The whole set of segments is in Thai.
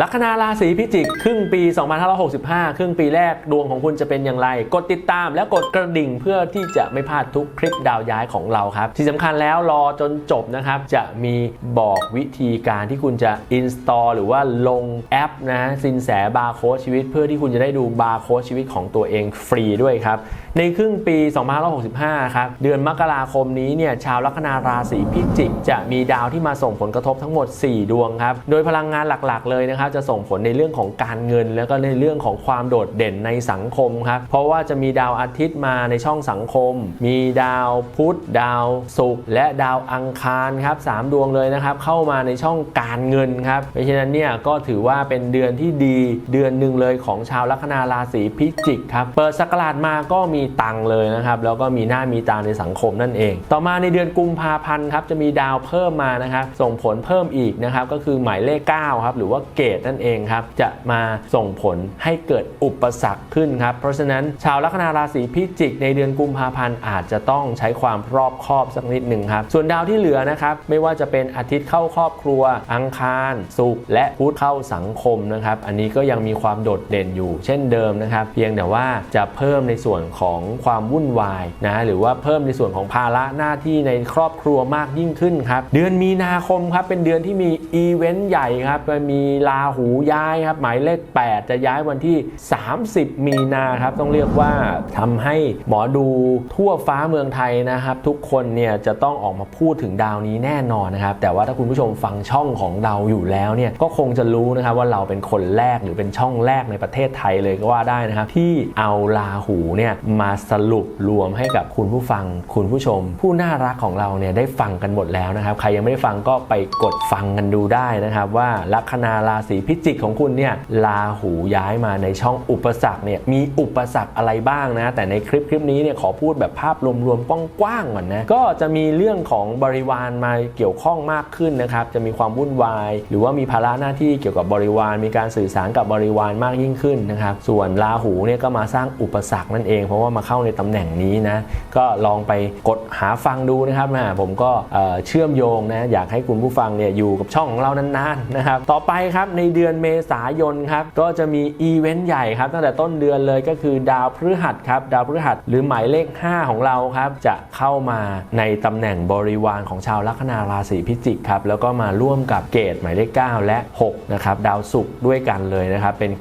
ลัคนาราศีพิจิก ครึ่งปี 2565 ครึ่งปีแรกดวงของคุณจะเป็นอย่างไร กดติดตามและกดกระดิ่งเพื่อที่จะไม่พลาดทุกคลิปดาวย้ายของเราครับ ที่สำคัญแล้วรอจนจบนะครับ จะมีบอกวิธีการที่คุณจะ install หรือว่าลงแอปนะสินแสบาร์โค้ดชีวิต เพื่อที่คุณจะได้ดูบาร์โค้ดชีวิตของตัวเองฟรีด้วยครับ ในครึ่งปี 2565 ครับ เดือนมกราคมนี้เนี่ยชาวลัคนาราศีพิจิก จะมีดาวที่มาส่งผลกระทบทั้งหมด 4 ดวงครับ โดยพลังงานหลักๆ เลยนะครับจะส่งผลในเรื่องของการเงิน แล้วก็ในเรื่องของความโดดเด่นในสังคมครับเพราะว่าจะมีดาวอาทิตย์มาในช่องสังคม มีดาวพุธดาวศุกร์และดาวอังคารครับสามดวงเลยนะครับเข้ามาในช่องการเงินครับเพราะฉะนั้นเนี่ยก็ถือว่าเป็นเดือนที่ดีเดือนหนึ่งเลยของชาวลัคนาราศีพิจิกครับเปิดสักราชมาก็มีตังค์เลยนะครับแล้วก็มีหน้ามีตาในสังคมนั่นเอง ต่อมาในเดือนกุมภาพันธ์ครับจะมีดาวเพิ่มมานะครับส่งผลเพิ่มอีกนะครับก็คือหมายเลข9ครับหรือว่าเกตนั่นเองครับจะมาส่งผลให้เกิดอุปสรรคขึ้นครับ เพราะฉะนั้นชาวลัคนาราศีพิจิกในเดือนกุมภาพันธ์อาจจะต้องใช้ความรอบคอบสักนิดหนึ่งครับ ส่วนดาวที่เหลือนะครับไม่ว่าจะเป็นอาทิตย์เข้าครอบครัว อังคารศุกร์และพุธเข้าสังคมนะครับ อันนี้ก็ยังมีความโดดเด่นอยู่ เช่นเดิมนะครับ เพียงแต่ว่าจะเพิ่มในส่วนของความวุ่นวายนะหรือว่าเพิ่มในส่วนของภาระหน้าที่ในครอบครัวมากยิ่งขึ้นครับ เดือนมีนาคมครับเป็นเดือนที่มีอีเวนต์ใหญ่ครับมีลาหูย้ายครับหมายเลข 8 จะย้ายวันที่ 30 มีนาครับต้องเรียกว่าทำให้หมอดูทั่วฟ้าเมืองไทยนะครับ ทุกคนเนี่ยจะต้องออกมาพูดถึงดาวนี้แน่นอนนะครับ แต่ว่าถ้าคุณผู้ชมฟังช่องของเราอยู่แล้วเนี่ยก็คงจะรู้นะครับว่าเราเป็นคนแรกหรือเป็นช่องแรกในประเทศไทยเลยก็ว่าได้นะครับ ที่เอาลาหูเนี่ยมาสรุปรวมให้กับคุณผู้ฟังคุณผู้ชม ผู้น่ารักของเราเนี่ยได้ฟังกันหมดแล้วนะครับ ใครยังไม่ได้ฟังก็ไปกดฟังกันดูได้นะครับ ว่าลัคนาราศพิจิกของคุณเนี่ยลาหูย้ายมาในช่องอุปสรรคเนี่ยมีอุปสรรคอะไรบ้างนะ แต่ในคลิปคลิปนี้เนี่ยขอพูดแบบภาพรวมๆกว้างๆก่อนนะก็จะมีเรื่องของบริวารมาเกี่ยวข้องมากขึ้นนะครับจะมีความวุ่นวาย หรือว่ามีภาระหน้าที่เกี่ยวกับบริวารมีการสื่อสารกับบริวารมากยิ่งขึ้นนะครับส่วนราหูเนี่ยก็มาสร้างอุปสรรคนั่นเอง เพราะว่ามาเข้าในตำแหน่งนี้นะก็ลองไปกดหาฟังดูนะครับนะผมก็เชื่อมโยงนะอยากให้คุณผู้ฟังเนี่ยอยู่กับช่องของเรานานๆนะครับต่อไปครับในเดือนเมษายนครับก็จะมีอีเวนต์ใหญ่ครับตั้งแต่ต้นเดือนเลยก็คือดาวพฤหัสครับดาวพฤหัสหรือหมายเลข 5 ของเราครับจะเข้ามาในตำแหน่งบริวารของชาวลัคนาราศีพิจิกครับแล้วก็มาร่วมกับเกตหมายเลข 9 และ6นะครับดาวศุกร์ด้วยกันเลยนะครับเป็น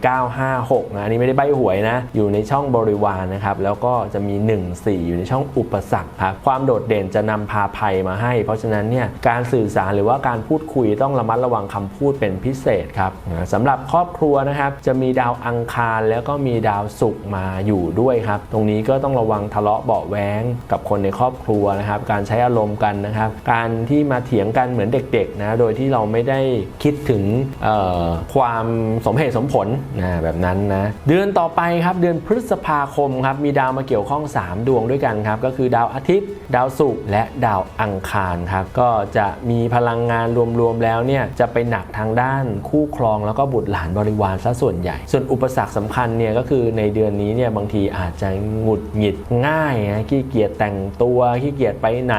956นะอันนี้ไม่ได้ใบหวยนะอยู่ในช่องบริวารนะครับแล้วก็จะมี 1 4 อยู่ในช่องอุปสรรคครับความโดดเด่นจะนำพาภัยมาให้ เพราะฉะนั้นเนี่ยการสื่อสารหรือว่าการพูดคุยต้องระมัดระวังคำพูดเป็นพิเศษครับนะสำหรับครอบครัวนะครับจะมีดาวอังคารแล้วก็มีดาวศุกร์มาอยู่ด้วยครับ ตรงนี้ก็ต้องระวังทะเลาะเบาะแว้งกับคนในครอบครัวนะครับ การใช้อารมณ์กันนะครับ การที่มาเถียงกันเหมือนเด็กๆนะโดยที่เราไม่ได้คิดถึงความสมเหตุสมผลนะแบบนั้นนะเดือนต่อไปครับเดือนพฤษภาคมครับมีดาวมาเกี่ยวข้อง 3 ดวงด้วยกันครับก็คือดาวอาทิตย์ ดาวศุกร์และดาวอังคารครับก็จะมีพลังงานรวมๆแล้วเนี่ยจะไปหนักทางด้านคู่คครองแล้วก็บุตรหลานบริวารซะส่วนใหญ่ ส่วนอุปสรรคสำคัญเนี่ยก็คือในเดือนนี้เนี่ยบางทีอาจจะหงุดหงิดง่ายนะขี้เกียจแต่งตัวขี้เกียจไปไหน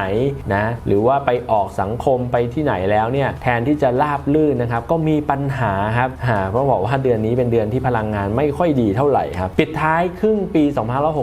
นะหรือว่าไปออกสังคมไปที่ไหนแล้วเนี่ยแทนที่จะราบลื่นนะครับก็มีปัญหาครับหาเพราะบอกว่าเดือนนี้เป็นเดือนที่พลังงานไม่ค่อยดีเท่าไหร่ครับปิดท้ายครึ่งปี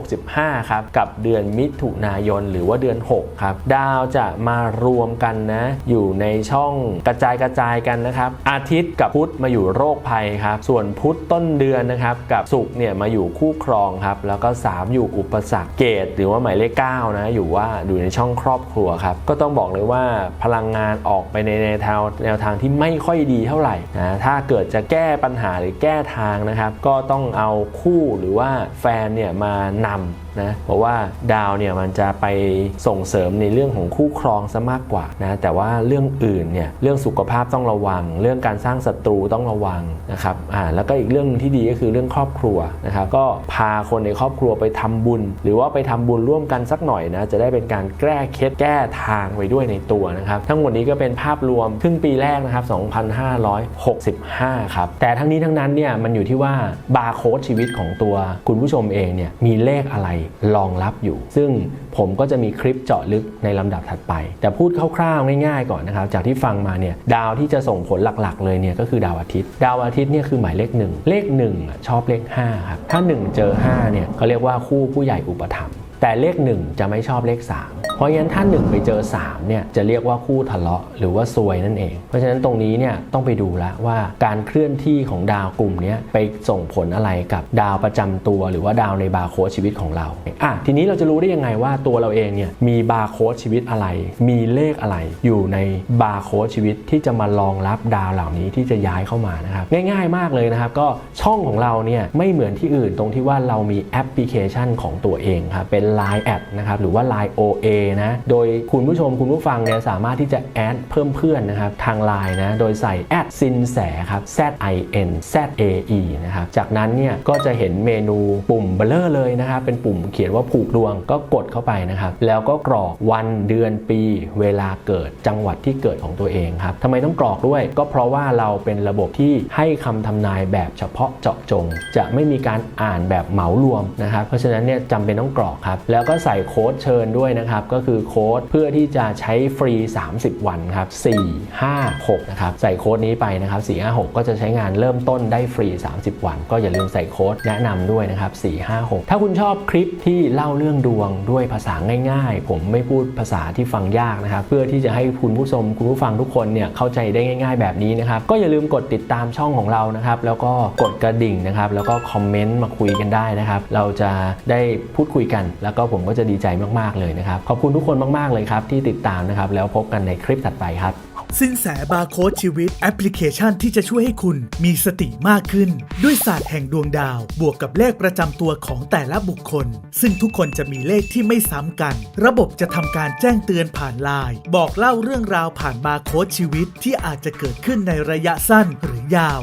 2565 ครับกับเดือนมิถุนายนหรือว่าเดือน 6 ครับ ดาวจะมารวมกันนะอยู่ในช่องกระจายกระจายกันนะครับอาทิตย์กับพุธมาาอยู่โรคภัยครับ ส่วนพุธต้นเดือนนะครับ กับศุกร์เนี่ยมาอยู่คู่ครองครับ แล้วก็ 3 อยู่อุปสรรคเกตหรือว่าหมายเลข9นะอยู่ว่าอยู่ในช่องครอบครัวครับ ก็ต้องบอกเลยว่าพลังงานออกไปในแนวทางแนวทางที่ไม่ค่อยดีเท่าไหร่นะถ้าเกิดจะแก้ปัญหาหรือแก้ทางนะครับ ก็ต้องเอาคู่หรือว่าแฟนเนี่ยมานำ นะเพราะว่าดาวเนี่ยมันจะไปส่งเสริมในเรื่องของคู่ครองซะมากกว่านะแต่ว่าเรื่องอื่นเนี่ยเรื่องสุขภาพต้องระวัง เรื่องการสร้างศัตรูต้องระวังนะครับอ่าแล้วก็อีกเรื่องที่ดีก็คือเรื่องครอบครัวนะครับก็พาคนในครอบครัวไปทำบุญ หรือว่าไปทำบุญร่วมกันสักหน่อยนะจะได้เป็นการแก้เคล็ดแก้ทางไว้ด้วยในตัวนะครับทั้งหมดนี้ก็เป็นภาพรวมครึ่งปีแรกนะครับ 2565 ครับแต่ทั้งนี้ทั้งนั้นเนี่ยมันอยู่ที่ว่าบาร์โค้ดชีวิตของตัวคุณผู้ชมเองเนี่ยมีเลขอะไรรองรับอยู่ ซึ่งผมก็จะมีคลิปเจาะลึกในลำดับถัดไป แต่พูดคร่าวๆง่ายๆก่อนนะครับ จากที่ฟังมาเนี่ยดาวที่จะส่งผลหลักๆ เลยเนี่ยก็คือดาวอาทิตย์ ดาวอาทิตย์เนี่ยคือหมายเลขหนึ่งเลขหนึ่งชอบเลข5ครับถ้า 1 เจอ5เนี่ยเขาเรียกว่าคู่ผู้ใหญ่อุปถัมภ์ แต่เลข 1 จะไม่ชอบเลข 3 เพราะงั้นถ้า 1 ไปเจอ3เนี่ยจะเรียกว่าคู่ทะเลาะหรือว่าซวยนั่นเอง เพราะฉะนั้นตรงนี้เนี่ยต้องไปดูแล้วว่าการเคลื่อนที่ของดาวกลุ่มนี้ไปส่งผลอะไรกับดาวประจำตัว หรือว่าดาวในบาร์โค้ดชีวิตของเราอะทีนี้เราจะรู้ได้ยังไงว่าตัวเราเองเนี่ยมีบาร์โค้ดชีวิตอะไร มีเลขอะไรอยู่ในบาร์โค้ดชีวิตที่จะมารองรับดาวเหล่านี้ที่จะย้ายเข้ามานะครับง่ายๆมากเลยนะครับก็ช่องของเราเนี่ยไม่เหมือนที่อื่นตรงที่ว่าเรามีแอปพลิเคชันของตัวเองครับเป็น Line แอดนะครับหรือว่า Line OA นะโดยคุณผู้ชมคุณผู้ฟังเนี่ยสามารถที่จะแอดเพิ่มเพื่อนนะครับทาง Line นะโดยใส่แอดซินแสครับ Z I N Z A E นะครับจากนั้นเนี่ยก็จะเห็นเมนูปุ่มเบลเลอร์เลยนะครับเป็นปุ่มเขียนว่าผูกดวงก็กดเข้าไปนะครับแล้วก็กรอกวันเดือนปีเวลาเกิดจังหวัดที่เกิดของตัวเองครับทำไมต้องกรอกด้วย ก็เพราะว่าเราเป็นระบบที่ให้คำทำนายแบบเฉพาะเจาะจง จะไม่มีการอ่านแบบเหมารวมนะครับเพราะฉะนั้นเนี่ยจำเป็นต้องกรอกครับแล้วก็ใส่โค้ดเชิญด้วยนะครับ ก็คือโค้ดเพื่อที่จะใช้ฟรี 30 วันครับ4 5 6นะครับใส่โค้ดนี้ไปนะครับ4 5 6 ก็จะใช้งานเริ่มต้นได้ฟรี 30 วัน ก็อย่าลืมใส่โค้ดแนะนำด้วยนะครับ4 5 6 ถ้าคุณชอบคลิปที่เล่าเรื่องดวงด้วยภาษาง่ายๆ ผมไม่พูดภาษาที่ฟังยากนะครับ เพื่อที่จะให้คุณผู้ชมคุณผู้ฟังทุกคนเนี่ยเข้าใจได้ง่าย ๆ แบบนี้นะครับ ก็อย่าลืมกดติดตามช่องของเรานะครับ แล้วก็กดกระดิ่งนะครับ แล้วก็คอมเมนต์มาคุยกันได้นะครับ เราจะได้พูดคุยกันแล้วแล้วก็ผมก็จะดีใจมาก ๆ เลยนะครับ ขอบคุณทุกคนมาก ๆ เลยครับ ที่ติดตามนะครับ แล้วพบกันในคลิปถัดไปครับสินแสบาร์โค้ดชีวิตแอปพลิเคชันที่จะช่วยให้คุณมีสติมากขึ้น ด้วยศาสตร์แห่งดวงดาว บวกกับเลขประจำตัวของแต่ละบุคคล ซึ่งทุกคนจะมีเลขที่ไม่ซ้ำกัน ระบบจะทำการแจ้งเตือนผ่านไลน์บอกเล่าเรื่องราวผ่านบาร์โค้ดชีวิตที่อาจจะเกิดขึ้นในระยะสั้นหรือยาว